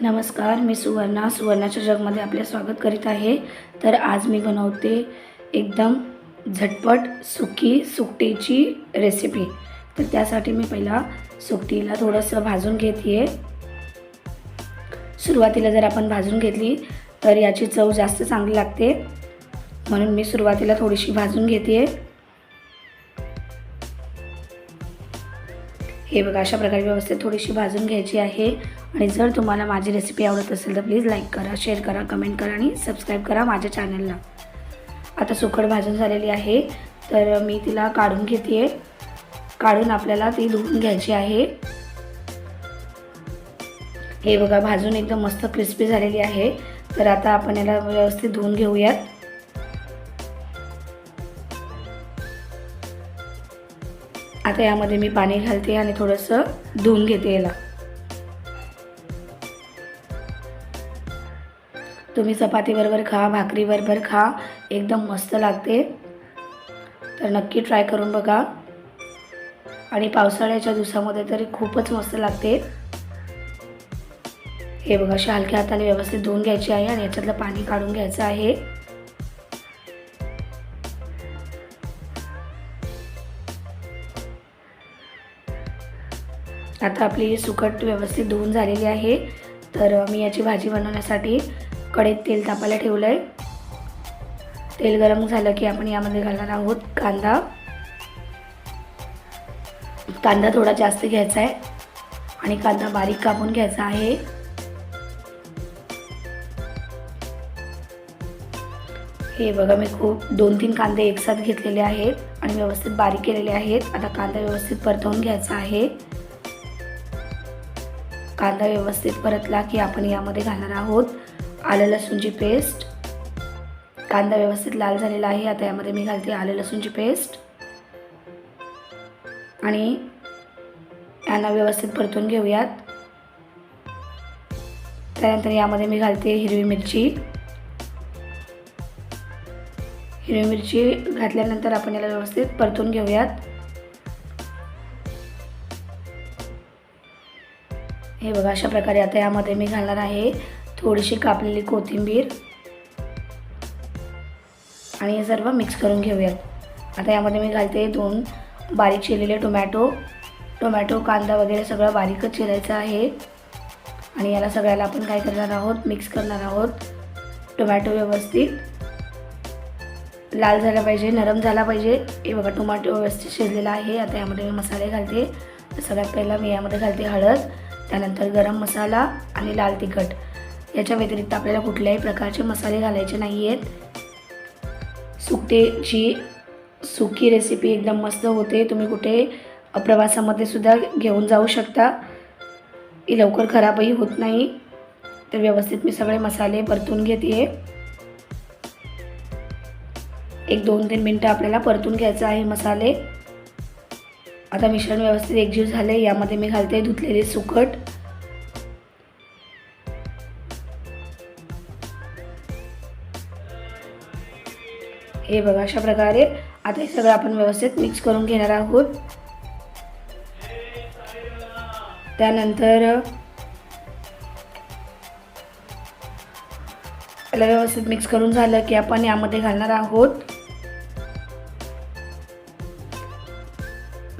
नमस्कार मी सुवर्णा. सुवर्णाच्या जगमध्ये आपले स्वागत करीत आहे. तर आज मी बनवते एकदम झटपट सुकी सुकटीची रेसिपी तर त्यासाठी मी पहिला सुकटीला थोडंसं भाजून घेते आहे सुरुवातीला जर आपण भाजून घेतली तर याची चव जास्त चांगली लागते. म्हणून मी सुरुवातीला थोडीशी भाजून घेते हे बघा अशा प्रकारे व्यवस्थित थोडीशी भाजून घ्यायची आहे. आणि जर तुम्हाला माझी रेसिपी आवडत असेल तर प्लीज लाईक करा शेअर करा कमेंट करा आणि सबस्क्राईब करा माझ्या चॅनलला आता सुकट भाजून झालेली आहे. तर मी तिला काढून घेते काढून आपल्याला ती धुवून घ्यायची आहे. हे बघा भाजून एकदम मस्त क्रिस्पी झालेली आहे. तर आता आपण याला व्यवस्थित धुवून घेऊयात. आता यामध्ये मी पाणी घालते आणि थोडंसं धुवून घेते याला. तुम्ही चपातीबरोबर खा भाकरीबरोबर खा एकदम मस्त लागते. तर नक्की ट्राय करून बघा. आणि पावसाळ्याच्या दिवसामध्ये तरी खूपच मस्त लागते. हे बघा अशा हलक्या हाताने व्यवस्थित धुवून घ्यायची आहे आणि याच्यातलं पाणी काढून घ्यायचं आहे. आता आपली सुकट व्यवस्थित धुवून झालेली आहे. तर मी याची भाजी बनवण्यासाठी कढईत तेल तापायला ठेवलं आहे तेल गरम झालं की आपण यामध्ये घालणार आहोत कांदा. कांदा थोडा जास्त घ्यायचा आहे आणि कांदा बारीक कापून घ्यायचा आहे. हे बघा मी खूप दोन तीन कांदे एकसाथ घेतलेले आहेत आणि व्यवस्थित बारीक केलेले आहेत. आता कांदा व्यवस्थित परतवून घ्यायचा आहे. कांदा व्यवस्थित परतला की आपण यामध्ये घालणार आहोत आलं लसूणची पेस्ट. कांदा व्यवस्थित लाल झालेला आहे. आता यामध्ये मी घालते आलं लसूणची पेस्ट. आणि यांना व्यवस्थित परतून घेऊयात. त्यानंतर यामध्ये मी घालते हिरवी मिरची. हिरवी मिरची घातल्यानंतर आपण याला व्यवस्थित परतून घेऊयात. हे बघा अशा प्रकारे आता यामध्ये मी घालणार आहे थोडीशी कापलेली कोथिंबीर. आणि हे सर्व मिक्स करून घेऊयात. आता यामध्ये मी घालते दोन बारीक चिरलेले टोमॅटो. टोमॅटो कांदा वगैरे सगळं बारीकच चिरायचं आहे. आणि याला सगळ्याला आपण काय करणार आहोत? मिक्स करणार आहोत. टोमॅटो व्यवस्थित. लाल झाला पाहिजे नरम झाला पाहिजे. हे बघा टोमॅटो व्यवस्थित शिजलेला आहे. आता यामध्ये मी मसाले घालते. सगळ्यात पहिला मी यामध्ये घालते हळद. त्यानंतर गरम मसाला आणि लाल तिखट. याच्या व्यतिरिक्त आपल्याला कुठल्याही प्रकारचे मसाले घालायचे नाही आहेत सुकटेची सुकी रेसिपी एकदम मस्त होते. तुम्ही कुठे प्रवासामध्ये सुद्धा घेऊन जाऊ शकता. ही लवकर खराबही होत नाही. तर व्यवस्थित मी सगळे मसाले परतून घेते एक दोन तीन मिनटं आपल्याला परतून घ्यायचं आहे मसाले. आता मिश्रण व्यवस्थित एकजीव झाले यामध्ये मी घालते धुतलेले सुकट. हे बघा अशा प्रकारे आता हे सगळं आपण व्यवस्थित मिक्स करून घेणार आहोत. त्यानंतर याला व्यवस्थित मिक्स करून झालं की आपण यामध्ये घालणार आहोत.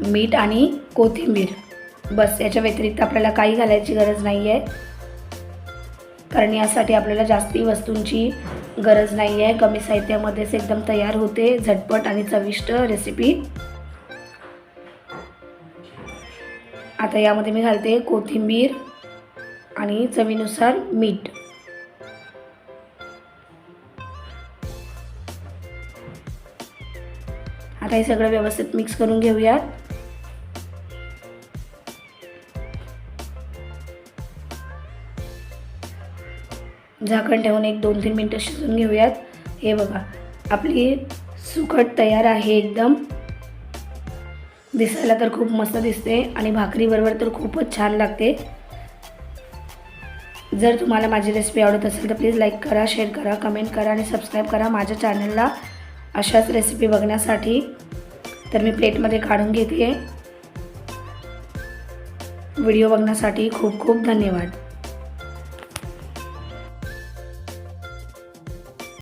मीठ आणि कोथिंबीर. बस याच्या व्यतिरिक्त आपल्याला काही घालायची गरज नाही आहे कारण यासाठी आपल्याला जास्ती वस्तूंची गरज नाही आहे कमी साहित्यामध्येच एकदम तयार होते. झटपट आणि चविष्ट रेसिपी आता यामध्ये मी घालते कोथिंबीर आणि चवीनुसार मीठ. आता हे सगळं व्यवस्थित मिक्स करून घेऊयात. झाकण ठेवून एक दोन तीन मिनटं शिजून घेऊयात. हे बघा आपली सुकट तयार आहे एकदम. दिसायला तर खूप मस्त दिसते आणि भाकरीबरोबर तर खूपच छान लागते. जर तुम्हाला माझी रेसिपी आवडत असेल तर प्लीज लाईक करा शेअर करा कमेंट करा आणि सबस्क्राईब करा माझ्या चॅनलला अशाच रेसिपी बघण्यासाठी तर मी प्लेटमध्ये काढून घेते. व्हिडिओ बघण्यासाठी खूप खूप धन्यवाद.